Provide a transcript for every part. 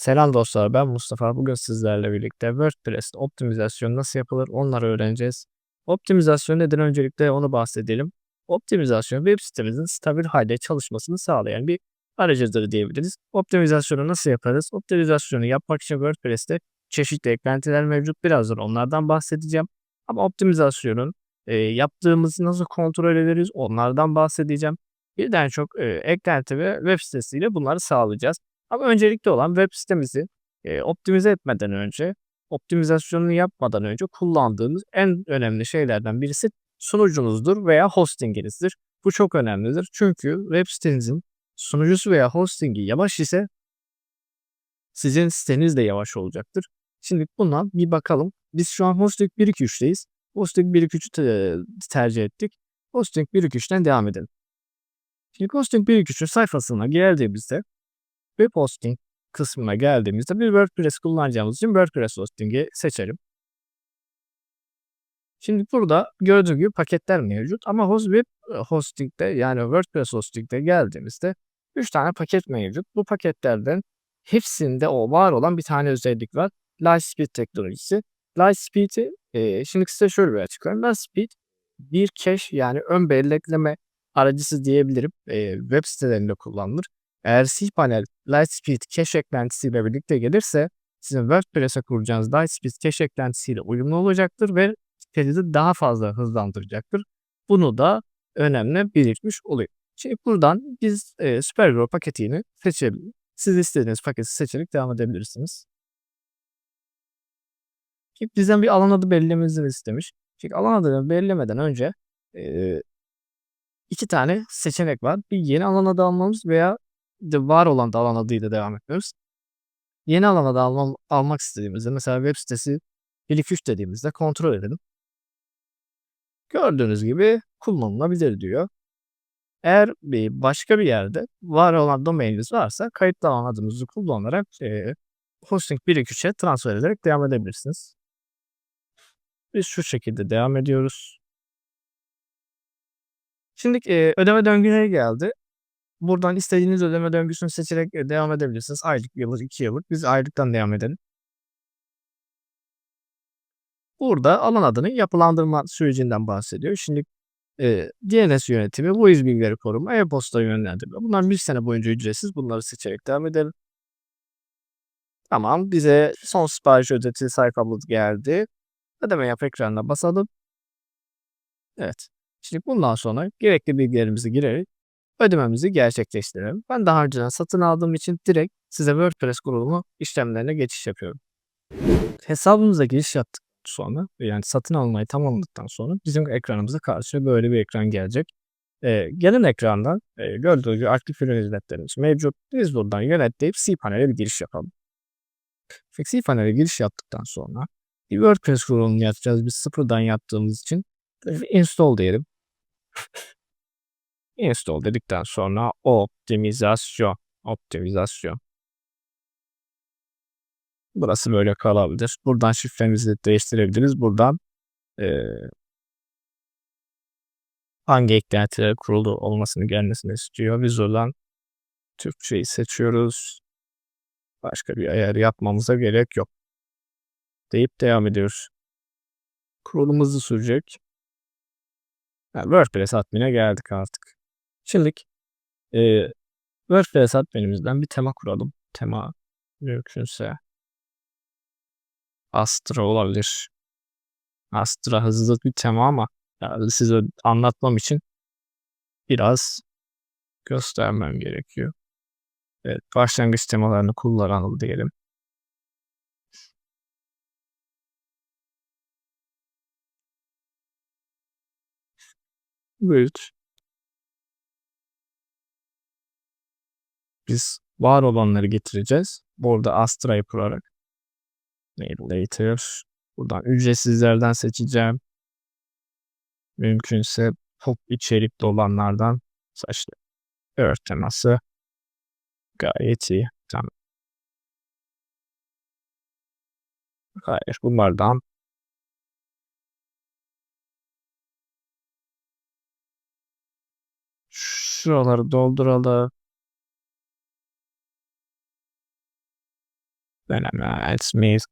Selam dostlar, ben Mustafa. Bugün sizlerle birlikte WordPress optimizasyon nasıl yapılır onları öğreneceğiz. Optimizasyon nedir? Öncelikle onu bahsedelim. Optimizasyon web sitemizin stabil halde çalışmasını sağlayan bir aracıdır diyebiliriz. Optimizasyonu nasıl yaparız? Optimizasyonu yapmak için WordPress'te çeşitli eklentiler mevcut. Birazdan onlardan bahsedeceğim. Ama optimizasyonun e, yaptığımızı nasıl kontrol ederiz onlardan bahsedeceğim. Birden çok e, eklenti ve web sitesiyle bunları sağlayacağız. Ama öncelikli olan web sitemizi e, optimize etmeden önce, optimizasyonunu yapmadan önce kullandığınız en önemli şeylerden birisi sunucunuzdur veya hostinginizdir. Bu çok önemlidir. Çünkü web sitenizin sunucusu veya hostingi yavaş ise sizin siteniz de yavaş olacaktır. Şimdi bundan bir bakalım. Biz şu an Hosting 1.2.3'teyiz. Hosting 1.2.3'ü te tercih ettik. Hosting 1.2.3'ten devam edelim. Şimdi Hosting 1.2.3'ün sayfasına geldiğimizde web hosting kısmına geldiğimizde bir WordPress kullanacağımız için WordPress hosting'i seçelim. Şimdi burada gördüğünüz gibi paketler mevcut ama host web hosting'de yani WordPress hosting'de geldiğimizde 3 tane paket mevcut. Bu paketlerden hepsinde o var olan bir tane özellik var. Lightspeed teknolojisi. Lightspeed'i e, şimdi size şöyle bir açıklayayım. Lightspeed bir cache yani ön bellekleme aracısı diyebilirim. E, web sitelerinde kullanılır. Eğer cPanel Lightspeed cache eklentisiyle birlikte gelirse sizin WordPress'e kuracağınız Lightspeed cache eklentisiyle uyumlu olacaktır ve sitenizi daha fazla hızlandıracaktır. Bunu da önemli belirtmiş oluyor. Şimdi buradan biz e, Supergrow paketini seçelim. Siz istediğiniz paketi seçerek devam edebilirsiniz. Şimdi bizden bir alan adı belirlememizi istemiş. Çünkü alan adını belirlemeden önce e, iki tane seçenek var. Bir yeni alan adı almamız veya de var olan da alan adıyla devam etmiyoruz. Yeni alan adı almam, almak istediğimizde mesela web sitesi 1-2-3 dediğimizde kontrol edelim. Gördüğünüz gibi kullanılabilir diyor. Eğer bir başka bir yerde var olan domaininiz varsa kayıtlı alan adınızı kullanarak e, hosting 1-2-3'e transfer ederek devam edebilirsiniz. Biz şu şekilde devam ediyoruz. Şimdi e, ödeme döngüleri geldi. Buradan istediğiniz ödeme döngüsünü seçerek e, devam edebilirsiniz. Aylık, yıllık, 2 yıllık. Biz aylıktan devam edelim. Burada alan adını yapılandırma sürecinden bahsediyor. Şimdi e, DNS yönetimi, bu iz bilgileri koruma, e-posta yönlendirme. Bunlar bir sene boyunca ücretsiz. Bunları seçerek devam edelim. Tamam. Bize son sipariş ödeti sayfamız geldi. Ödeme yap ekranına basalım. Evet. Şimdi bundan sonra gerekli bilgilerimizi girerek ödememizi gerçekleştirelim. Ben daha önceden satın aldığım için direkt size WordPress kurulumu işlemlerine geçiş yapıyorum. Hesabımıza giriş yaptık sonra yani satın almayı tamamladıktan sonra bizim ekranımıza karşı böyle bir ekran gelecek. Ee, gelen ekrandan e, gördüğünüz gibi aktif ürün hizmetlerimiz mevcut. Biz buradan yönet deyip cPanel'e bir giriş yapalım. cPanel'e giriş yaptıktan sonra bir WordPress kurulumunu yapacağız. Biz sıfırdan yaptığımız için install diyelim. Install dedikten sonra optimizasyon. Optimizasyon. Burası böyle kalabilir. Buradan şifremizi değiştirebiliriz. Buradan e, hangi eklentiler kurulu olmasını gelmesini istiyor. Biz oradan Türkçeyi seçiyoruz. Başka bir ayar yapmamıza gerek yok. Deyip devam ediyoruz. Kurulumuz sürecek. Yani WordPress admin'e geldik artık. Şimdilik e, WordPress admin'imizden bir tema kuralım. Tema mümkünse Astra olabilir. Astra hızlı bir tema ama yani size anlatmam için biraz göstermem gerekiyor. Evet, başlangıç temalarını kullanalım diyelim. Büyüt. Biz var olanları getireceğiz. Burada Astra'yı kurarak. Later. Buradan ücretsizlerden seçeceğim. Mümkünse pop içerikli olanlardan saçlı ört teması gayet iyi. Tamam. Hayır bunlardan şuraları dolduralım. Elements means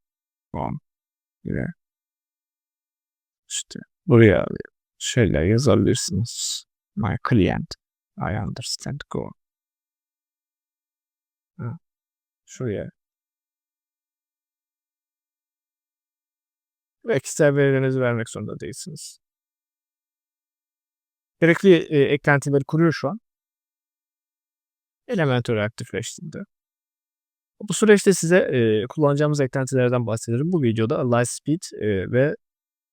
from ile işte buraya şöyle yazabilirsiniz. My client. I understand go. Ha, Şuraya. Ve kişisel verilerinizi vermek zorunda değilsiniz. Gerekli e, eklentileri kuruyor şu an. Elementor'u aktifleştirdi. Bu süreçte size e, kullanacağımız eklentilerden bahsederim. Bu videoda Lightspeed e, ve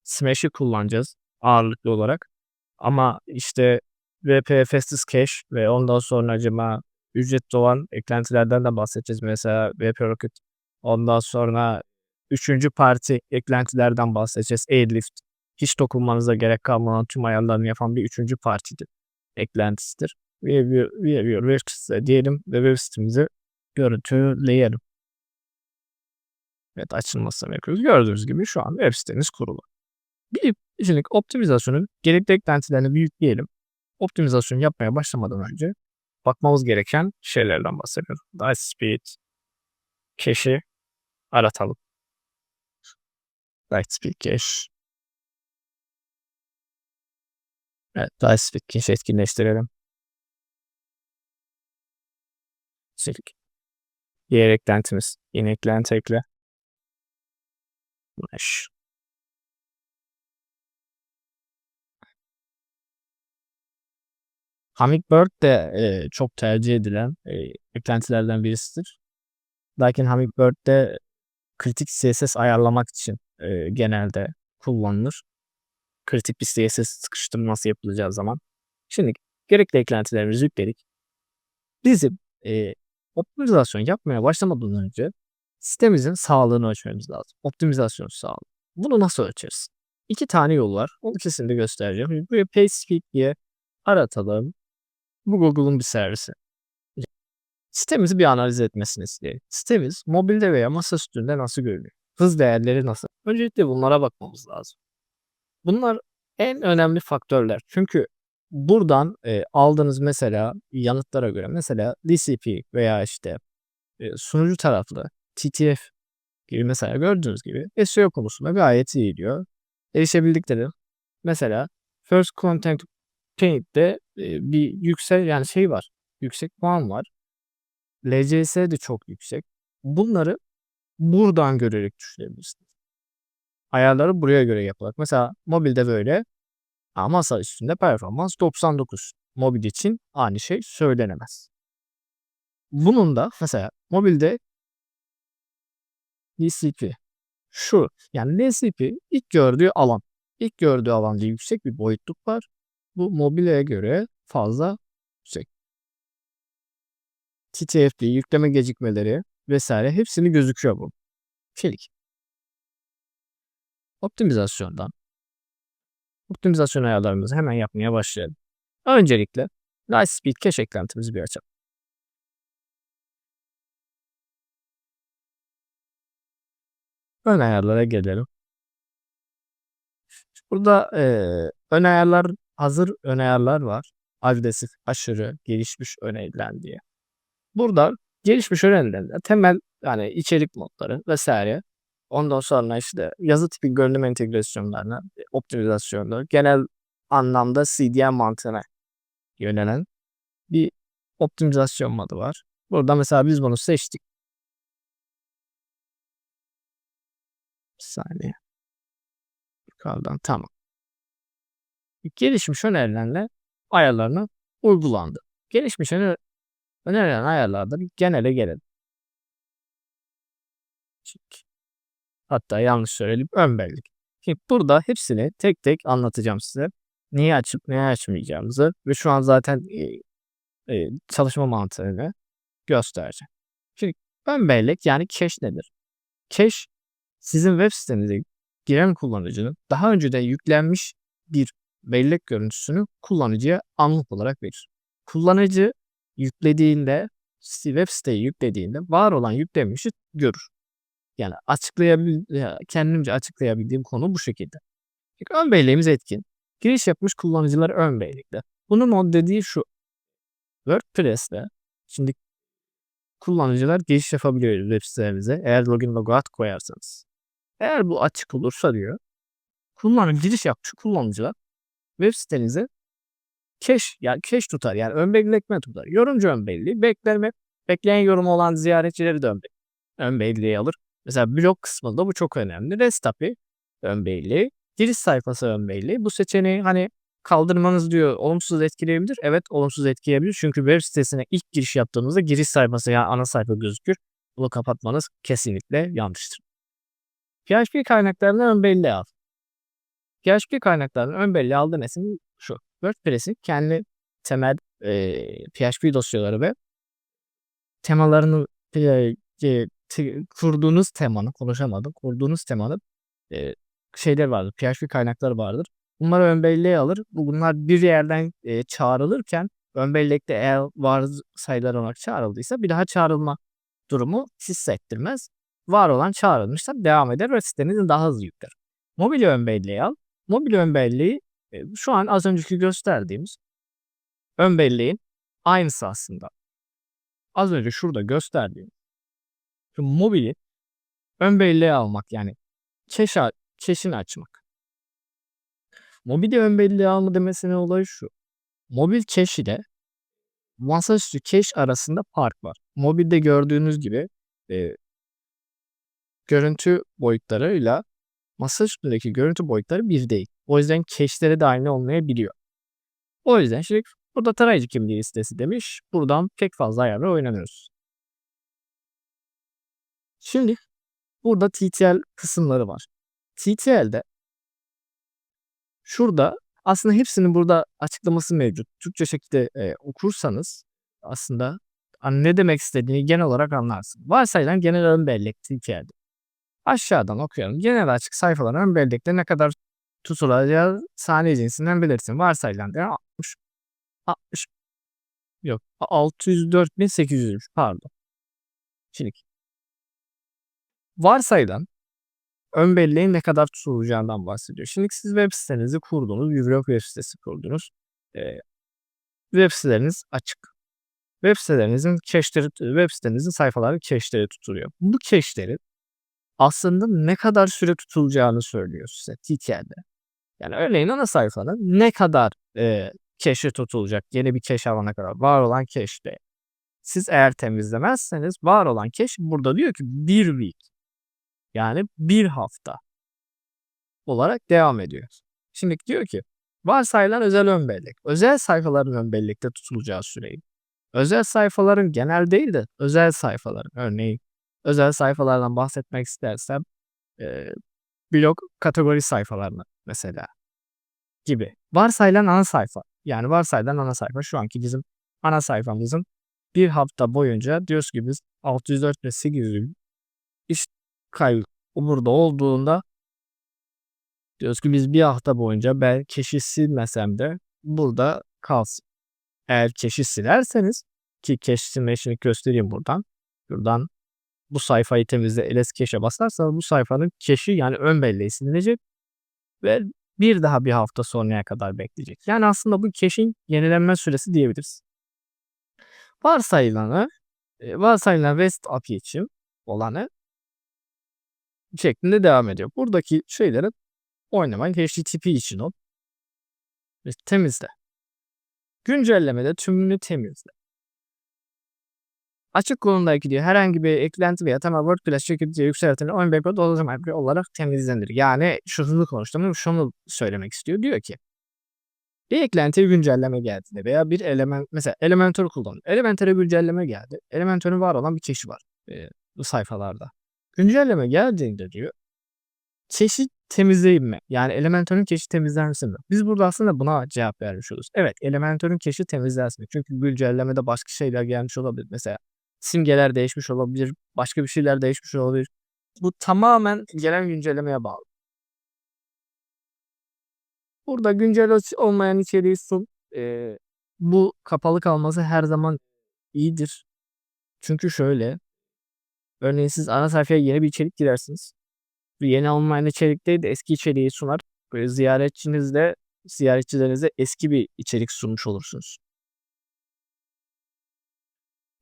Smash'i kullanacağız ağırlıklı olarak. Ama işte VP Fastest Cache ve ondan sonra acaba ücretli olan eklentilerden de bahsedeceğiz. Mesela VP Rocket. Ondan sonra üçüncü parti eklentilerden bahsedeceğiz. Airlift. Hiç dokunmanıza gerek kalmadan tüm ayarlarını yapan bir üçüncü partidir. Eklentisidir. Behavior, behavior diyelim ve web sitemizi görüntüleyelim. Evet açılmasını yapıyoruz. Gördüğünüz gibi şu an web sitemiz kurulu. Bir şimdi optimizasyonun gerekli eklentilerini büyütleyelim. Optimizasyon yapmaya başlamadan önce bakmamız gereken şeylerden bahsediyorum. Dice speed, cache'i aratalım. Dice speed cache. Evet, Dice speed cache etkinleştirelim. Silk. Diğer eklentimiz. Yeni eklenti ekle. Mesh. Hummingbird de e, çok tercih edilen e, eklentilerden birisidir. Lakin Hummingbird kritik CSS ayarlamak için e, genelde kullanılır. Kritik bir CSS sıkıştırması yapılacağı zaman. Şimdi gerekli eklentilerimizi yükledik. Bizim e, optimizasyon yapmaya başlamadan önce sitemizin sağlığını ölçmemiz lazım. Optimizasyon sağlığı. Bunu nasıl ölçeriz? İki tane yol var. Onu ikisini de göstereceğim. Buraya PageSpeed diye aratalım. Bu Google'un bir servisi. Sitemizi bir analiz etmesini isteyelim. Sitemiz mobilde veya masa üstünde nasıl görünüyor? Hız değerleri nasıl? Öncelikle bunlara bakmamız lazım. Bunlar en önemli faktörler. Çünkü buradan e, aldığınız mesela yanıtlara göre mesela DCP veya işte e, sunucu taraflı TTF gibi mesela gördüğünüz gibi SEO konusunda gayet iyi gidiyor. Erişebildikleri mesela First Content Paint'te e, bir yüksek yani şey var. Yüksek puan var. LCS de çok yüksek. Bunları buradan görerek düşünebilirsiniz. Ayarları buraya göre yapılır. Mesela mobilde böyle masa üstünde performans 99. Mobil için aynı şey söylenemez. Bunun da mesela mobilde DCP şu yani DCP ilk gördüğü alan. İlk gördüğü alanda yüksek bir boyutluk var. Bu mobileye göre fazla yüksek. TTFB, yükleme gecikmeleri vesaire hepsini gözüküyor bu. Çelik. Optimizasyondan optimizasyon ayarlarımızı hemen yapmaya başlayalım. Öncelikle Lightspeed cache eklentimizi bir açalım. Ön ayarlara gelelim. Burada e, ön ayarlar hazır ön ayarlar var. Agresif, aşırı, gelişmiş önerilen diye. Burada gelişmiş önerilenler temel yani içerik modları vesaire. Ondan sonra işte yazı tipi görünüm entegrasyonlarına, optimizasyonları, genel anlamda CDN mantığına yönelen bir optimizasyon modu var. Burada mesela biz bunu seçtik. Bir saniye. Yukarıdan tamam. Gelişmiş önerilenle ayarlarına uygulandı. Gelişmiş öner önerilen ayarlarda genele gelelim. Çünkü Hatta yanlış söyleyip ön bellik. Şimdi burada hepsini tek tek anlatacağım size. Neyi açıp neyi açmayacağımızı ve şu an zaten e, e, çalışma mantığını göstereceğim. Şimdi ön bellek yani cache nedir? Cache sizin web sitenize giren kullanıcının daha önceden yüklenmiş bir bellek görüntüsünü kullanıcıya anlık olarak verir. Kullanıcı yüklediğinde web siteyi yüklediğinde var olan yüklenmişi görür. Yani açıklayabil kendimce açıklayabildiğim konu bu şekilde. Çünkü ön belleğimiz etkin. Giriş yapmış kullanıcılar ön belleğinde. Bunun o dediği şu. WordPress'te şimdi kullanıcılar giriş yapabiliyor web sitelerinize eğer login logout koyarsanız. Eğer bu açık olursa diyor kullanıcı giriş yapmış kullanıcılar web sitenize cache yani cache tutar yani ön bekleme tutar. Yorumcu ön belleği bekleme bekleyen yorumu olan ziyaretçileri de ön, ön belleği alır. Mesela blog kısmında bu çok önemli. REST API ön belleği, giriş sayfası ön belleği. Bu seçeneği hani kaldırmanız diyor olumsuz etkileyebilir. Evet olumsuz etkileyebilir. Çünkü web sitesine ilk giriş yaptığınızda giriş sayfası yani ana sayfa gözükür. Bunu kapatmanız kesinlikle yanlıştır. PHP kaynaklarından ön belleği al. PHP kaynaklarından ön belleği aldığın isim şu. WordPress'in kendi temel e, PHP dosyaları ve temalarını e, kurduğunuz temanın konuşamadım. Kurduğunuz temanın e, şeyler vardır. PHP kaynakları vardır. Bunları ön belleğe alır. Bu- Bunlar bir yerden e, çağrılırken ön bellekte eğer var sayılar olarak çağrıldıysa bir daha çağrılma durumu hissettirmez. Var olan çağrılmışsa devam eder ve sitenizi daha hızlı yükler. Mobil ön belleği al. Mobil ön belleği e, şu an az önceki gösterdiğimiz ön belleğin aynısı aslında. Az önce şurada gösterdiğim şu mobili ön belleğe almak yani cache, cache'ini açmak. Mobili ön belleğe alma demesinin olayı şu. Mobil cache ile masaüstü cache arasında fark var. Mobilde gördüğünüz gibi e, görüntü boyutlarıyla masaüstündeki görüntü boyutları bir değil. O yüzden cache'leri de aynı olmayabiliyor. O yüzden şimdi burada tarayıcı kimliği listesi demiş. Buradan pek fazla ayarla oynanıyoruz. Şimdi burada TTL kısımları var. TTL'de şurada aslında hepsinin burada açıklaması mevcut. Türkçe şekilde e, okursanız aslında hani ne demek istediğini genel olarak anlarsın. Varsayılan genel ön bellek TTL'de. Aşağıdan okuyorum. Genel açık sayfaların ön bellekte ne kadar tutulacağı saniye cinsinden belirsin. Varsayılan değer 60 60 yok 604.800'müş pardon. Şimdi varsayılan ön belleğin ne kadar tutulacağından bahsediyor. Şimdi siz web sitenizi kurdunuz, blog web sitesi kurdunuz. Ee, web siteleriniz açık. Web sitelerinizin cache'leri, web sitenizin sayfaları cache'leri tutuluyor. Bu cache'lerin aslında ne kadar süre tutulacağını söylüyor size TTL'de. Yani örneğin ana sayfanın ne kadar e, cache tutulacak yeni bir cache alana kadar var olan cache'de. Siz eğer temizlemezseniz var olan cache burada diyor ki bir week yani bir hafta olarak devam ediyor. Şimdi diyor ki varsayılan özel ön bellek. Özel sayfaların ön bellekte tutulacağı süreyi. Özel sayfaların genel değil de özel sayfaların örneğin özel sayfalardan bahsetmek istersem e, blog kategori sayfalarına mesela gibi. Varsayılan ana sayfa. Yani varsayılan ana sayfa şu anki bizim ana sayfamızın bir hafta boyunca diyoruz ki biz 604 ve 800 iş kaydı burada olduğunda diyoruz ki biz bir hafta boyunca ben keşi silmesem de burada kalsın. Eğer keşi silerseniz ki keşi silme göstereyim buradan. Buradan bu sayfayı temizle ls cache'e basarsanız bu sayfanın cache'i yani ön belleği silinecek ve bir daha bir hafta sonraya kadar bekleyecek. Yani aslında bu cache'in yenilenme süresi diyebiliriz. Varsayılanı e, varsayılan REST API için olanı şeklinde devam ediyor. Buradaki şeyleri oynamayın. HTTP için o. Ve temizle. Güncellemede tümünü temizle. Açık konumdaki diyor herhangi bir eklenti veya temel WordPress şirketi yükseltilen oyun background otomatik olarak temizlenir. Yani şunu konuştum şunu söylemek istiyor. Diyor ki bir eklentiye güncelleme geldiğinde veya bir element mesela Elementor kullanın. Elementor'a güncelleme geldi. Elementor'un var olan bir çeşit var e, bu sayfalarda. Güncelleme geldiğinde diyor çeşit temizleyeyim mi? Yani Elementor'un çeşit temizler misin mi? Biz burada aslında buna cevap vermiş oluruz. Evet Elementor'un çeşit temizlersin. Çünkü güncellemede başka şeyler gelmiş olabilir. Mesela simgeler değişmiş olabilir. Başka bir şeyler değişmiş olabilir. Bu tamamen gelen güncellemeye bağlı. Burada güncel olmayan içeriği sun. Ee, bu kapalı kalması her zaman iyidir. Çünkü şöyle. Örneğin siz ana sayfaya yeni bir içerik girersiniz. Yeni online içerik değil de eski içeriği sunar. Böyle ziyaretçinizle ziyaretçilerinize eski bir içerik sunmuş olursunuz.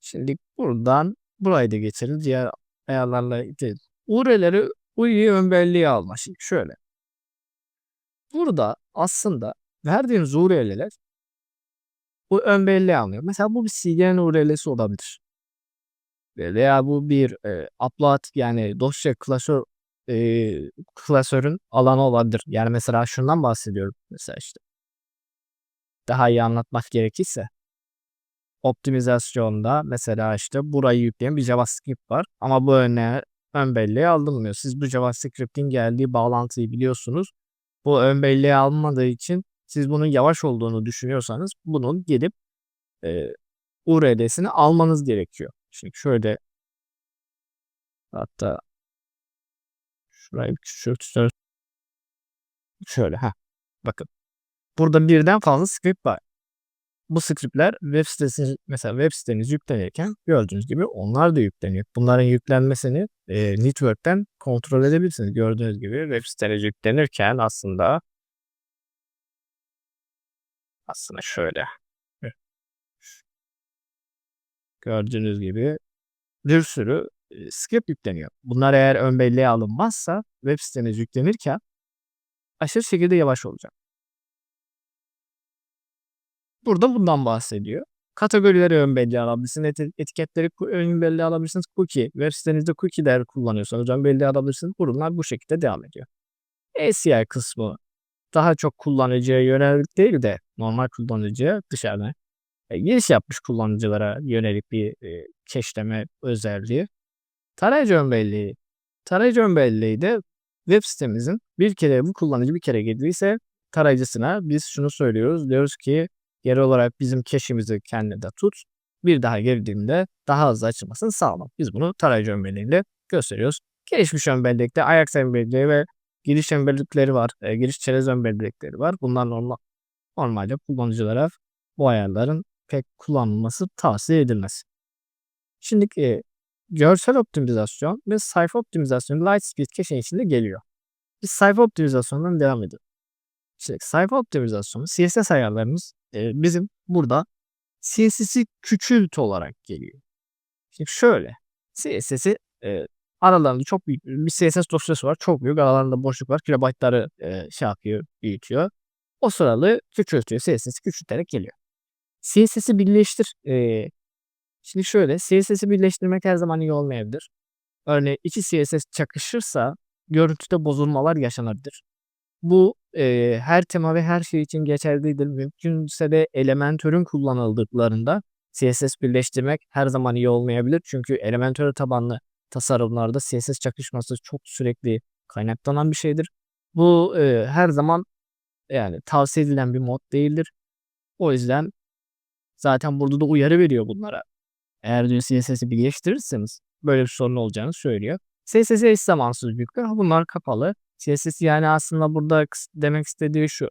Şimdi buradan Burayı da geçelim. Diğer ayarlarla gidelim. URL'leri URL ön belleği alma. Şimdi şöyle. Burada aslında verdiğiniz URL'ler bu ön belleği almıyor. Mesela bu bir CDN URL'si olabilir. Veya bu bir e, upload yani dosya klasör e, klasörün alanı olabilir. Yani mesela şundan bahsediyorum. Mesela işte daha iyi anlatmak gerekirse optimizasyonda mesela işte burayı yükleyen bir JavaScript var ama bu öne ön belleğe alınmıyor. Siz bu JavaScript'in geldiği bağlantıyı biliyorsunuz. Bu ön belleğe alınmadığı için siz bunun yavaş olduğunu düşünüyorsanız bunun gelip e, URL'sini almanız gerekiyor. Şimdi şöyle hatta şurayı küçültürseniz şöyle ha bakın burada birden fazla script var. Bu scriptler web sitesi mesela web siteniz yüklenirken gördüğünüz gibi onlar da yükleniyor. Bunların yüklenmesini e, network'ten kontrol edebilirsiniz. Gördüğünüz gibi web siteniz yüklenirken aslında aslında şöyle gördüğünüz gibi bir sürü script yükleniyor. Bunlar eğer ön belleğe alınmazsa web siteniz yüklenirken aşırı şekilde yavaş olacak. Burada bundan bahsediyor. Kategorileri ön belleğe alabilirsiniz. Etiketleri ön belleğe alabilirsiniz. Cookie. Web sitenizde cookie'ler kullanıyorsanız ön belleğe alabilirsiniz. Bunlar bu şekilde devam ediyor. ACI kısmı daha çok kullanıcıya yönelik değil de normal kullanıcıya dışarıdan giriş yapmış kullanıcılara yönelik bir e, keşleme özelliği. Tarayıcı ön belleği. Tarayıcı ön belleği de web sitemizin bir kere bu kullanıcı bir kere girdiyse tarayıcısına biz şunu söylüyoruz. Diyoruz ki Geri olarak bizim cache'imizi kendinde tut. Bir daha girdiğimde daha hızlı açılmasını sağla. Biz bunu tarayıcı ön belleğiyle gösteriyoruz. Gelişmiş ön bellekte Ajax ön belleği ve giriş ön bellekleri var. E, giriş çerez ön bellekleri var. Bunlar normal, normalde kullanıcılara bu ayarların pek kullanılması tavsiye edilmez. Şimdi e, görsel optimizasyon ve sayfa optimizasyonu Lightspeed cache içinde geliyor. Biz sayfa optimizasyonundan devam edelim. İşte sayfa optimizasyonu CSS ayarlarımız e, bizim burada CSS'i küçült olarak geliyor. Şimdi şöyle CSS'i e, aralarında çok büyük bir CSS dosyası var. Çok büyük aralarında boşluk var. Kilobaytları e, şey yapıyor, büyütüyor. O sıralı küçültüyor. CSS'i küçülterek geliyor. CSS'i birleştir. E, şimdi şöyle CSS'i birleştirmek her zaman iyi olmayabilir. Örneğin iki CSS çakışırsa görüntüde bozulmalar yaşanabilir. Bu e, her tema ve her şey için geçerlidir. Mümkünse de Elementor'un kullanıldıklarında CSS birleştirmek her zaman iyi olmayabilir. Çünkü Elementor tabanlı tasarımlarda CSS çakışması çok sürekli kaynaklanan bir şeydir. Bu e, her zaman yani tavsiye edilen bir mod değildir. O yüzden zaten burada da uyarı veriyor bunlara. Eğer diyor CSS'i birleştirirseniz böyle bir sorun olacağını söylüyor. CSS eş zamansız yükle. Bunlar kapalı. CSS yani aslında burada demek istediği şu.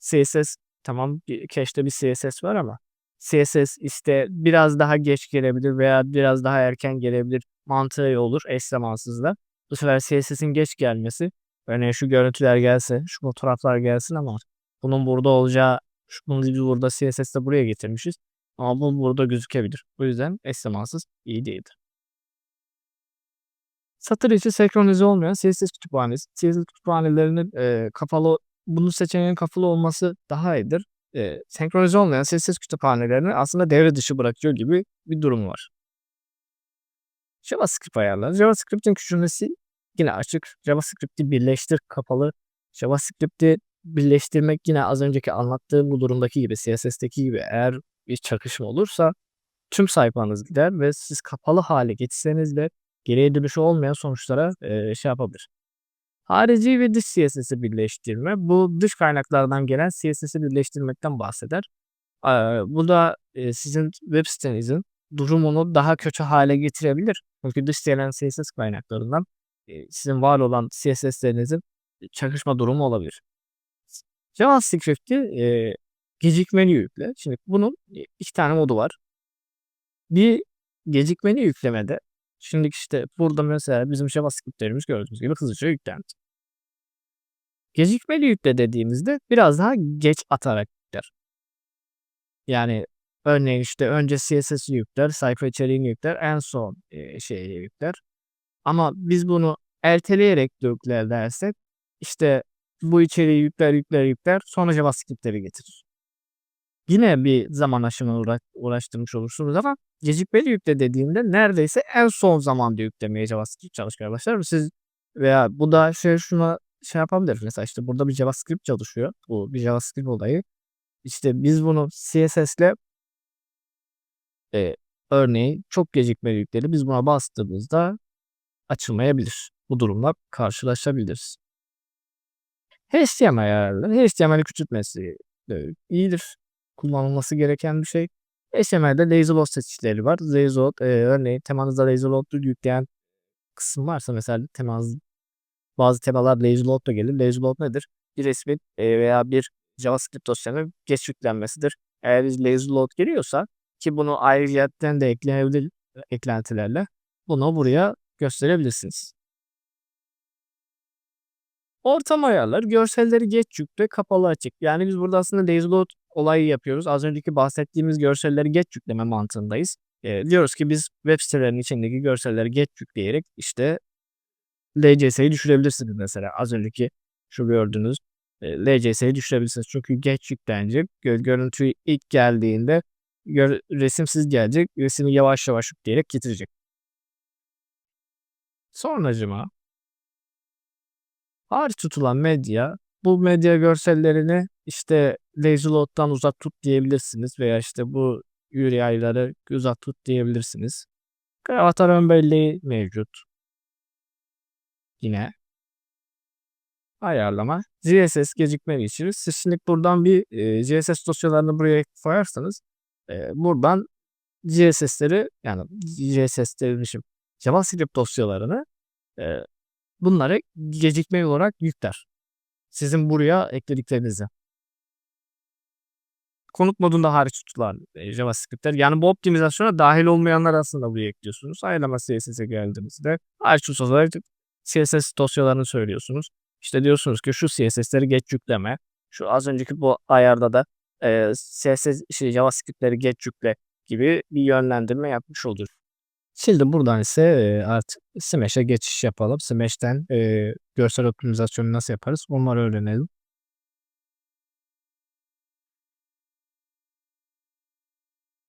CSS tamam cache'de bir CSS var ama CSS işte biraz daha geç gelebilir veya biraz daha erken gelebilir mantığı olur eş zamansızda. Bu sefer CSS'in geç gelmesi örneğin şu görüntüler gelse, şu fotoğraflar gelsin ama bunun burada olacağı bunu burada CSS'de buraya getirmişiz. Ama bu burada gözükebilir. O yüzden eş iyi değildir. Satır içi senkronize olmayan CSS kütüphanesi. CSS kütüphanelerinin e, kapalı, bunun seçeneğinin kapalı olması daha iyidir. E, senkronize olmayan CSS kütüphanelerini aslında devre dışı bırakıyor gibi bir durum var. JavaScript ayarları. JavaScript'in küçülmesi yine açık. JavaScript'i birleştir kapalı. JavaScript'i birleştirmek yine az önceki anlattığım bu durumdaki gibi CSS'teki gibi eğer bir çakışma olursa tüm sayfanız gider ve siz kapalı hale getirseniz de geriye dönüşü olmayan sonuçlara e, şey yapabilir. Harici ve dış CSS'i birleştirme. Bu dış kaynaklardan gelen CSS'i birleştirmekten bahseder. E, bu da e, sizin web sitenizin durumunu daha kötü hale getirebilir. Çünkü dış gelen CSS kaynaklarından e, sizin var olan CSS'lerinizin çakışma durumu olabilir. JavaScript'i e, gecikmeli yükle. Şimdi bunun iki tane modu var. Bir gecikmeli yüklemede Şimdi işte burada mesela bizim JavaScript'lerimiz gördüğünüz gibi hızlıca yüklendi. Gecikmeli yükle dediğimizde biraz daha geç atarak yükler. Yani Örneğin işte önce CSS'i yükler, sayfa içeriğini yükler, en son e, şeyi yükler. Ama biz bunu erteleyerek yükler dersek işte bu içeriği yükler yükler yükler sonra JavaScript'leri getirir. Yine bir zaman uğra uğraştırmış olursunuz ama gecikmeli yükle dediğimde neredeyse en son zamanda yüklemeye JavaScript çalışmaya başlar. Siz veya bu da şey şuna şey yapabilir. Mesela işte burada bir JavaScript çalışıyor. Bu bir JavaScript olayı. İşte biz bunu CSS'le e, örneğin çok gecikmeli yükleri biz buna bastığımızda açılmayabilir. Bu durumla karşılaşabiliriz. HTML ayarları. HTML'i küçültmesi iyidir. Kullanılması gereken bir şey. HTML'de lazy load seçicileri var. Lazy load, e, örneğin temanızda lazy load yükleyen kısım varsa mesela temanız bazı temalar lazy load da gelir. Lazy load nedir? Bir resmin e, veya bir JavaScript dosyasının geç yüklenmesidir. Eğer lazy load geliyorsa ki bunu ayrıyetten de eklenebilir eklentilerle bunu buraya gösterebilirsiniz. Ortam ayarlar, görselleri geç yükle, kapalı açık. Yani biz burada aslında lazy load olayı yapıyoruz. Az önceki bahsettiğimiz görselleri geç yükleme mantığındayız. E, diyoruz ki biz web sitelerinin içindeki görselleri geç yükleyerek işte LCS'yi düşürebilirsiniz mesela. Az önceki şu gördüğünüz e, LCS'yi düşürebilirsiniz. Çünkü geç yüklenecek. Gö görüntü ilk geldiğinde gör resimsiz gelecek. Resmi yavaş yavaş yükleyerek getirecek. Sonracıma hariç tutulan medya bu medya görsellerini işte lazy load'dan uzak tut diyebilirsiniz veya işte bu URI'ları uzak tut diyebilirsiniz. Avatar ön belleği mevcut. Yine ayarlama. CSS gecikme geçirir. Siz şimdi buradan bir e, CSS dosyalarını buraya koyarsanız e, buradan CSS'leri yani CSS demişim JavaScript dosyalarını e, bunları gecikme olarak yükler. Sizin buraya eklediklerinizi. Konut modunda hariç tutulan e, JavaScript'ler. Yani bu optimizasyona dahil olmayanlar aslında buraya ekliyorsunuz. Ayarlama CSS'e geldiğimizde hariç tutulan CSS dosyalarını söylüyorsunuz. İşte diyorsunuz ki şu CSS'leri geç yükleme. Şu az önceki bu ayarda da e, CSS şey, JavaScript'leri geç yükle gibi bir yönlendirme yapmış olur. Şimdi buradan ise e, artık Smash'e geçiş yapalım. Smash'ten e, görsel optimizasyonu nasıl yaparız onları öğrenelim.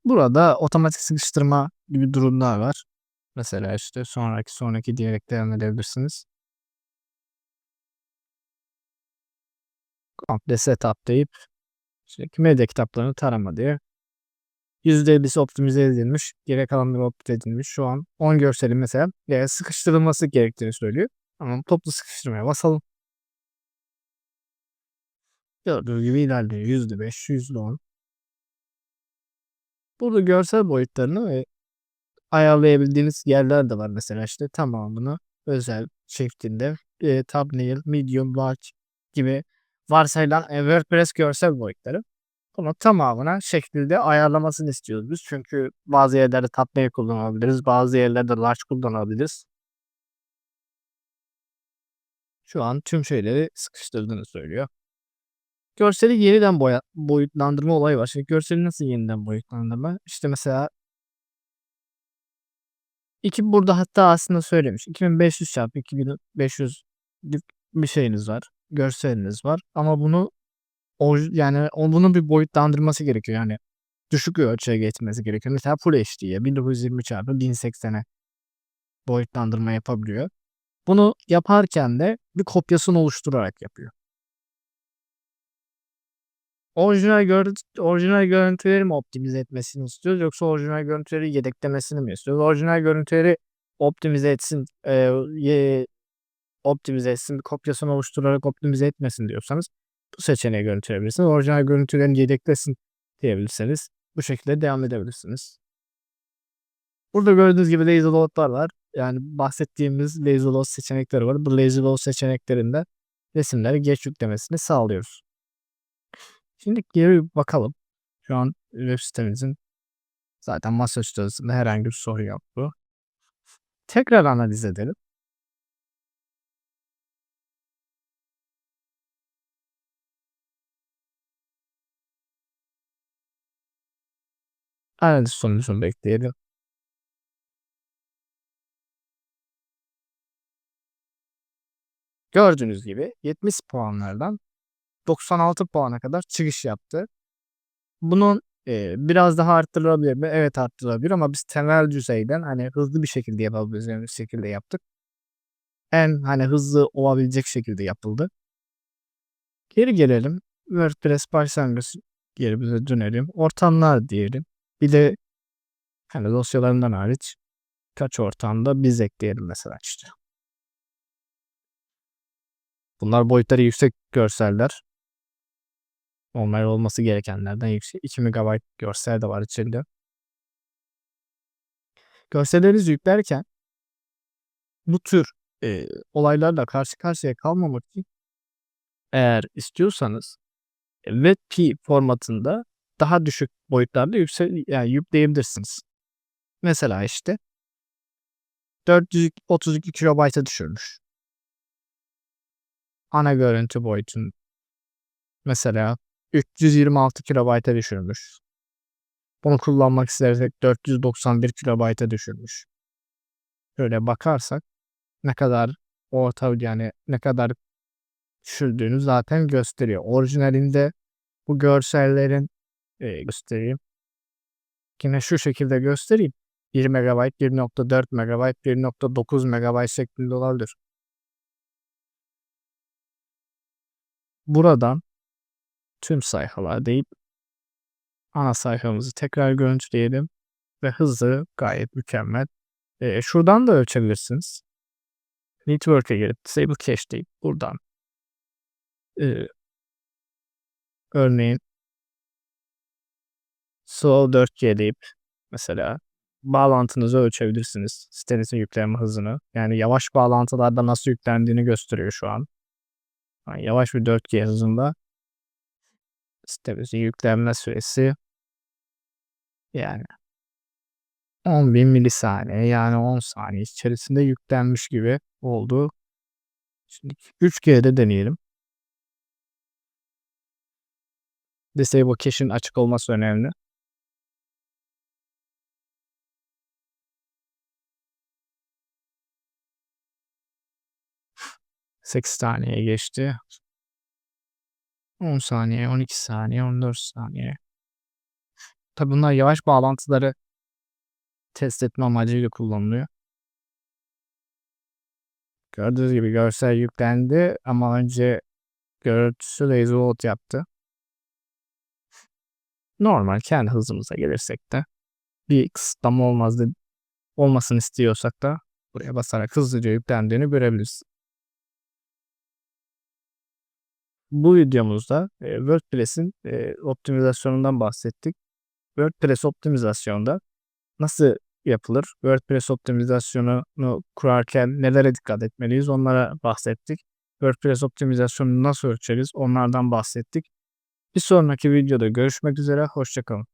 Burada otomatik sıkıştırma gibi durumlar var. Mesela işte sonraki sonraki diyerek devam edebilirsiniz. Komple setup deyip işte medya kitaplarını tarama diye %50'si optimize edilmiş. Geri kalanları optimize edilmiş. Şu an 10 görselin mesela e, sıkıştırılması gerektiğini söylüyor. Ama toplu sıkıştırmaya basalım. Gördüğünüz gibi ilerliyor. %5, %10. Burada görsel boyutlarını ve ayarlayabildiğiniz yerler de var. Mesela işte tamamını özel şeklinde e, thumbnail, medium, large gibi varsayılan e, WordPress görsel boyutları. Bunu tamamına şekilde ayarlamasını istiyoruz biz. Çünkü bazı yerlerde thumbnail kullanabiliriz. Bazı yerlerde large kullanabiliriz. Şu an tüm şeyleri sıkıştırdığını söylüyor. Görseli yeniden boya, boyutlandırma olayı var. Şimdi görseli nasıl yeniden boyutlandırma? İşte mesela iki burada hatta aslında söylemiş. 2500 çarpı 2500 bir şeyiniz var. Görseliniz var. Ama bunu o yani o bunun bir boyutlandırması gerekiyor. Yani düşük ölçüye geçmesi gerekiyor. Mesela Full HD'ye 1920 çarpı 1080'e boyutlandırma yapabiliyor. Bunu yaparken de bir kopyasını oluşturarak yapıyor. Orijinal, görüntü, orijinal görüntüleri mi optimize etmesini istiyoruz yoksa orijinal görüntüleri yedeklemesini mi istiyoruz? Orijinal görüntüleri optimize etsin, e, optimize etsin, kopyasını oluşturarak optimize etmesin diyorsanız seçeneği görüntüleyebilirsiniz. Orijinal görüntülerini yedeklesin diyebilirseniz bu şekilde devam edebilirsiniz. Burada gördüğünüz gibi lazy load'lar var. Yani bahsettiğimiz lazy load seçenekleri var. Bu lazy load seçeneklerinde resimleri geç yüklemesini sağlıyoruz. Şimdi geri bakalım. Şu an web sitemizin zaten masaüstü arasında herhangi bir soru yok bu. Tekrar analiz edelim. Analiz sonucunu bekleyelim. Gördüğünüz gibi 70 puanlardan 96 puana kadar çıkış yaptı. Bunun e, biraz daha arttırılabilir mi? Evet arttırılabilir ama biz temel düzeyden hani hızlı bir şekilde yapabileceğimiz şekilde yaptık. En hani hızlı olabilecek şekilde yapıldı. Geri gelelim. WordPress başlangıç yerimize dönelim. Ortamlar diyelim. Bir de hani dosyalarından hariç kaç ortamda biz ekleyelim mesela işte. Bunlar boyutları yüksek görseller. Normal olması gerekenlerden yüksek. 2 MB görsel de var içinde. Görsellerinizi yüklerken bu tür e, olaylarla karşı karşıya kalmamak için eğer istiyorsanız WebP formatında daha düşük boyutlarda yüksel yani yükleyebilirsiniz. Mesela işte 432 KB'a düşürmüş. Ana görüntü boyutun mesela 326 KB'a düşürmüş. Bunu kullanmak istersek 491 KB'a düşürmüş. Şöyle bakarsak ne kadar orta yani ne kadar düşürdüğünü zaten gösteriyor. Orijinalinde bu görsellerin e, göstereyim. Yine şu şekilde göstereyim. 1 MB, 1.4 MB, 1.9 MB şeklinde olabilir. Buradan tüm sayfalar deyip ana sayfamızı tekrar görüntüleyelim ve hızı gayet mükemmel. E, şuradan da ölçebilirsiniz. Network'e girip Disable Cache deyip buradan e, örneğin Slow 4G deyip mesela bağlantınızı ölçebilirsiniz. Sitenizin yükleme hızını. Yani yavaş bağlantılarda nasıl yüklendiğini gösteriyor şu an. Yani yavaş bir 4G hızında sitemizin yüklenme süresi yani 10.000 milisaniye yani 10 saniye içerisinde yüklenmiş gibi oldu. Şimdi 3G'de deneyelim. Disable Cache'in açık olması önemli. Sekiz saniye geçti. 10 saniye, 12 saniye, 14 saniye. Tabi bunlar yavaş bağlantıları test etme amacıyla kullanılıyor. Gördüğünüz gibi görsel yüklendi ama önce görüntüsü lazy load yaptı. Normal kendi hızımıza gelirsek de bir kısıtlama olmaz olmasını istiyorsak da buraya basarak hızlıca yüklendiğini görebiliriz. Bu videomuzda e, WordPress'in optimizasyonundan bahsettik. WordPress optimizasyonda nasıl yapılır? WordPress optimizasyonunu kurarken nelere dikkat etmeliyiz? Onlara bahsettik. WordPress optimizasyonunu nasıl ölçeriz? Onlardan bahsettik. Bir sonraki videoda görüşmek üzere. Hoşçakalın.